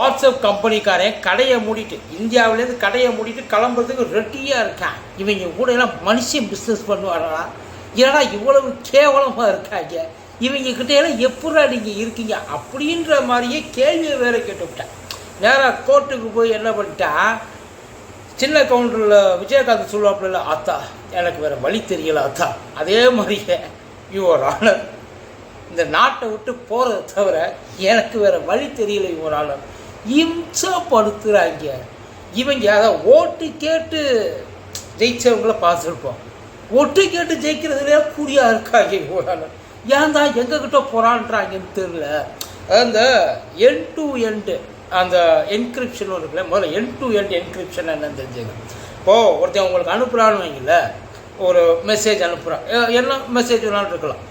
WhatsApp கம்பெனிக்காரன் கடையை மூடிட்டு இந்தியாவிலேருந்து கடையை மூடிட்டு கிளம்புறதுக்கு ரெட்டியாக இருக்கான். இவங்க கூட எல்லாம் மனுஷன் பிஸ்னஸ் பண்ணுவாரா ஏன்னா இவ்வளவு கேவலமாக இருக்காங்க? இவங்க கிட்ட எல்லாம் எப்படா நீங்கள் இருக்கீங்க? அப்படின்ற மாதிரியே கேள்வியை வேற கேட்டுவிட்டேன். நேராக கோர்ட்டுக்கு போய் என்ன பண்ணிட்டான் சின்ன கவுண்டரில் விஜயகாந்த் சொல்லுவாப்புல அத்தா எனக்கு வேறு வழி தெரியல அத்தா அதே மாதிரியே யுவர் ஆனர் இந்த நாட்டை விட்டு போகிறத தவிர எனக்கு வேறு வழி தெரியல யுவர் ஆனர் இம்சப்படுத்துகிறாங்க இவங்க அதை ஓட்டு கேட்டு ஜெயிச்சவங்கள பார்த்துருப்போம். ஒட்டு கேட்டு ஜெயிக்கிறதுலே கூடியா இருக்காங்க இவங்களால. ஏன் தான் எங்ககிட்ட போகிறான்றாங்கன்னு தெரியல. அந்த என் டு எண்டு அந்த என்கிரிப்ஷன் இருக்குல்ல முதல்ல என் டு எண்ட் என்கிரிப்ஷன் என்னன்னு தெரிஞ்சுங்க. இப்போது ஒருத்தன் உங்களுக்கு அனுப்புகிறான்னு வைங்கள ஒரு மெசேஜ் அனுப்புகிறான் என்ன மெசேஜ் வேணாலும் இருக்கலாம்.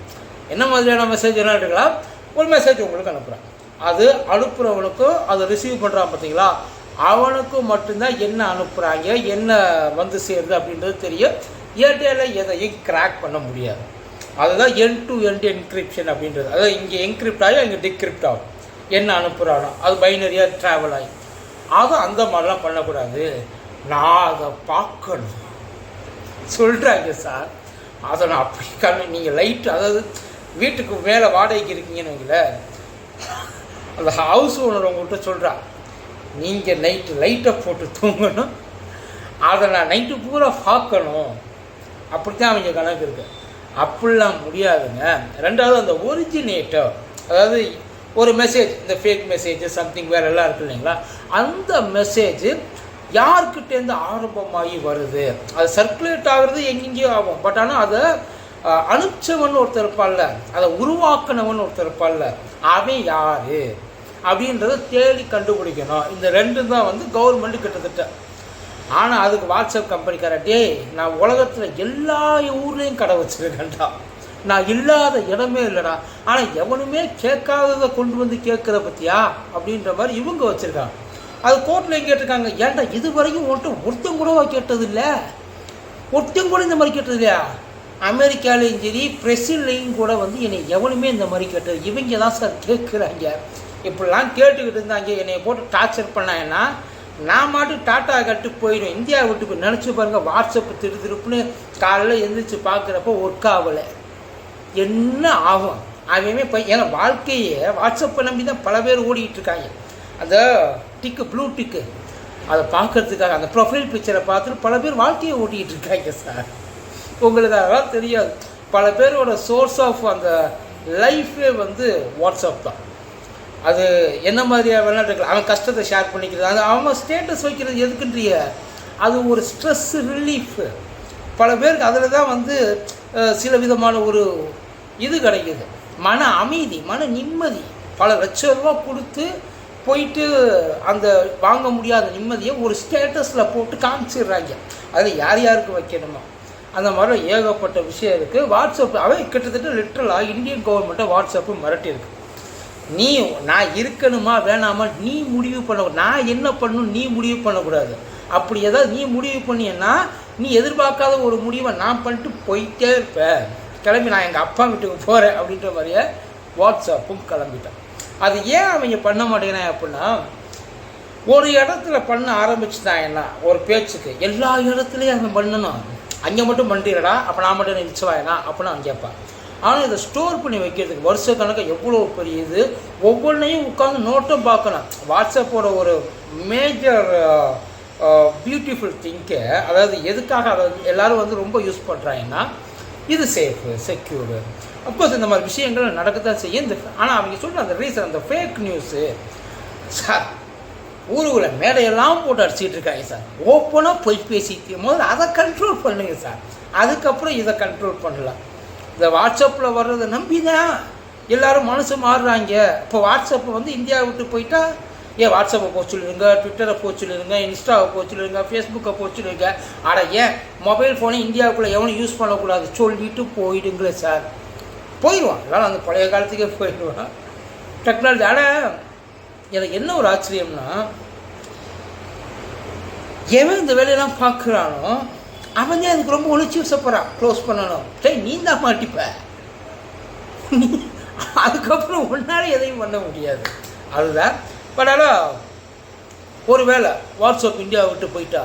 என்ன மாதிரியான மெசேஜ் வேணாலும் இருக்கலாம். ஒரு மெசேஜ் உங்களுக்கு அனுப்புகிறான் அது அனுப்புகிறவனுக்கும் அதை ரிசீவ் பண்ணுறான் பார்த்தீங்களா? அவனுக்கும் மட்டும்தான் என்ன அனுப்புகிறாங்க என்ன வந்து சேருது அப்படின்றது தெரியும். ஏர்டேல எதையும் கிராக் பண்ண முடியாது. அதுதான் என் டு என் என்கிரிப்ஷன் அப்படின்றது. அதாவது இங்கே என்கிரிப்ட் ஆகி அங்கே டிக்ரிப்ட் ஆகும். என்ன அனுப்புகிறானோ அது பைனரியாக ட்ராவல் ஆகி. அதை அந்த மாதிரிலாம் பண்ணக்கூடாது. நான் அதை பார்க்கணும். சொல்கிறாங்க சார். அதை நான் அப்படி கண்ணு நீங்கள் லைட்டு அதாவது வீட்டுக்கு மேலே வாடகைக்கு இருக்கீங்கன்னு வைங்களேன். அந்த ஹவுஸ் ஓனர் உங்கள்கிட்ட சொல்கிறா நீங்கள் நைட்டு லைட்டை போட்டு தூங்கணும். அதை நான் நைட்டு பூரா பார்க்கணும். அப்படித்தான் அவங்க கணக்கு இருக்கு. அப்படிலாம் முடியாதுங்க. ரெண்டாவது அந்த ஒரிஜினேட்டர் அதாவது ஒரு மெசேஜ் இந்த ஃபேக் மெசேஜ் சம்திங் வேறு எல்லாம் இருக்கு இல்லைங்களா? அந்த மெசேஜ் யார்கிட்டேருந்து ஆரம்பமாகி வருது? அது சர்க்குலேட் ஆகுறது எங்கெங்கேயோ ஆகும். பட் ஆனால் அதை அனுப்பிச்சவன் ஒருத்தர் இருப்பான்ல அதை உருவாக்கினவன் ஒருத்தர் இருப்பான்ல அவன் யார்? அப்படின்றத தேடி கண்டுபிடிக்கணும். இந்த ரெண்டு தான் வந்து கவர்மெண்ட் கிட்டத்தட்ட. ஆனால் அதுக்கு வாட்ஸ்அப் கம்பெனிக்கார டே நான் உலகத்தில் எல்லா ஊர்லேயும் கடை வச்சுருக்கேன்டா. நான் இல்லாத இடமே இல்லைடா. ஆனால் எவனுமே கேட்காததை கொண்டு வந்து கேட்குற பற்றியா அப்படின்ற மாதிரி இவங்க வச்சுருக்காங்க. அது கோர்ட்டில் கேட்டிருக்காங்க? ஏன்டா இது வரைக்கும் ஒன்ட்டு ஒருத்தம் கூட கேட்டது இல்லை ஒருத்தன் கூட இந்த மாதிரி கேட்டது இல்லையா அமெரிக்காலையும் சரி பிரசில்லையும் கூட வந்து என்னை எவனுமே இந்த மாதிரி கேட்டது இவங்க தான் சார் கேட்குறாங்க. இப்படிலாம் கேட்டுக்கிட்டு இருந்தாங்க. என்னை போட்டு டார்ச்சர் பண்ணாங்கன்னா நான் மாட்டு டாட்டா கட்டு போயிடும். இந்தியா விட்டு போய் நினச்சி பாருங்கள் வாட்ஸ்அப் திரு திருப்புன்னு காலையில் எழுந்திரிச்சு பார்க்குறப்ப ஒர்க் ஆகலை. என்ன ஆகும்? அவன் இப்போ ஏன்னா வாழ்க்கையே வாட்ஸ்அப்பை நம்பி தான் பல பேர் ஓடிக்கிட்டு இருக்காங்க. அந்த டிக்கு ப்ளூ டிக்கு அதை பார்க்கறதுக்காக அந்த ப்ரொஃபைல் பிக்சரை பார்த்துட்டு பல பேர் வாழ்க்கையை ஓட்டிகிட்டு இருக்காங்க சார். உங்களுக்கு அதெல்லாம் தெரியாது. பல பேரோட சோர்ஸ் ஆஃப் அந்த லைஃபே வந்து வாட்ஸ்அப் தான். அது என்ன மாதிரியாக வேணாலும் இருக்கலாம். அவன் கஷ்டத்தை ஷேர் பண்ணிக்கிறது. அது அவன் ஸ்டேட்டஸ் வைக்கிறது எதுக்குன்றிய? அது ஒரு ஸ்ட்ரெஸ் ரிலீஃப் பல பேருக்கு அதில் தான் வந்து சில விதமான ஒரு இது கிடைக்குது. மன அமைதி மன நிம்மதி. பல லட்ச ரூபா கொடுத்து போயிட்டு அந்த வாங்க முடியாத நிம்மதியை ஒரு ஸ்டேட்டஸில் போட்டு காமிச்சிடுறாங்க. அதில் யார் யாருக்கு வைக்கணுமோ. அந்த மாதிரி ஏகப்பட்ட விஷயம் இருக்குது வாட்ஸ்அப் அவை கிட்டத்தட்ட லிட்ரலாக இந்தியன் கவர்மெண்ட்டை வாட்ஸ்அப்பு மிரட்டியிருக்கு நீ நான் இருக்கணுமா வேணாமா நீ முடிவு பண்ண நான் என்ன பண்ணணும் நீ முடிவு பண்ணக்கூடாது. அப்படி ஏதாவது நீ முடிவு பண்ணியன்னா நீ எதிர்பார்க்காத ஒரு முடிவை நான் பண்ணிட்டு போயிட்டே இருப்பேன். கிளம்பி நான் எங்கள் அப்பா வீட்டுக்கு போகிறேன் அப்படின்ற மாதிரியே வாட்ஸ்அப்பும் கிளம்பிட்டேன். அது ஏன் அவங்க பண்ண மாட்டேங்கிறேன் அப்படின்னா ஒரு இடத்துல பண்ண ஆரம்பிச்சுட்டாங்கன்னா ஒரு பேச்சுக்கு எல்லா இடத்துலையும் அவன் பண்ணணும். அங்கே மட்டும் பண்ணிடுறா அப்போ நான் மட்டும் நிச்சயவாயனா அப்படின்னு அவன் கேட்பான். ஆனால் இதை ஸ்டோர் பண்ணி வைக்கிறதுக்கு வருஷ கணக்காக எவ்வளோ பெரிய இது ஒவ்வொன்றையும் உட்காந்து நோட்டும் பார்க்கணும் வாட்ஸ்அப்போட ஒரு மேஜர் பியூட்டிஃபுல் திங்க்கு அதாவது எதுக்காக அதை எல்லோரும் வந்து ரொம்ப யூஸ் பண்ணுறாங்கன்னா இது சேஃபு செக்யூர்டு அப்கோர்ஸ் இந்த மாதிரி விஷயங்கள் நடக்கத்தான் செய்யும். இந்த ஆனால் அவங்க சொல்கிற அந்த ரீசன் அந்த ஃபேக் நியூஸு சார் ஊருக்குள்ள மேடையெல்லாம் போட்டு அடிச்சிட்டு இருக்காங்க சார். ஓப்பனாக போய் பேசிட்டு முதல்ல அதை கண்ட்ரோல் பண்ணுங்க சார். அதுக்கப்புறம் இதை கண்ட்ரோல் பண்ணலாம். இந்த வாட்ஸ்அப்பில் வர்றதை நம்பி தான் எல்லோரும் மனசு மாறுறாங்க. இப்போ வாட்ஸ்அப்பை வந்து இந்தியா விட்டு போயிட்டா ஏன் வாட்ஸ்அப்பை போக சொல்லிடுங்க ட்விட்டரை போக சொல்லிடுங்க இன்ஸ்டாவை போக சொல்லிடுங்க ஃபேஸ்புக்கை போக சொல்லிடுங்க. அட ஏன் மொபைல் ஃபோனை இந்தியாவுக்குள்ளே எவனும் யூஸ் பண்ணக்கூடாது? சொல்லிட்டு போயிடுங்களே சார் போயிடுவான். அதனால் அந்த பழைய காலத்துக்கே போயிடுவான். டெக்னாலஜி ஆனால் எனக்கு என்ன ஒரு ஆச்சரியம்னா எவன் இந்த வேலையெல்லாம் பார்க்குறானோ அவன் தான் அதுக்கு ரொம்ப ஒழிச்சு வசப்படுறான் க்ளோஸ் பண்ணணும். டேய் நீ தான் மாட்டிப்ப நீ அதுக்கப்புறம் உன்னால் எதையும் பண்ண முடியாது. அதுதான். பட் ஆனால் ஒருவேளை வாட்ஸ்அப் இந்தியா விட்டு போயிட்டா?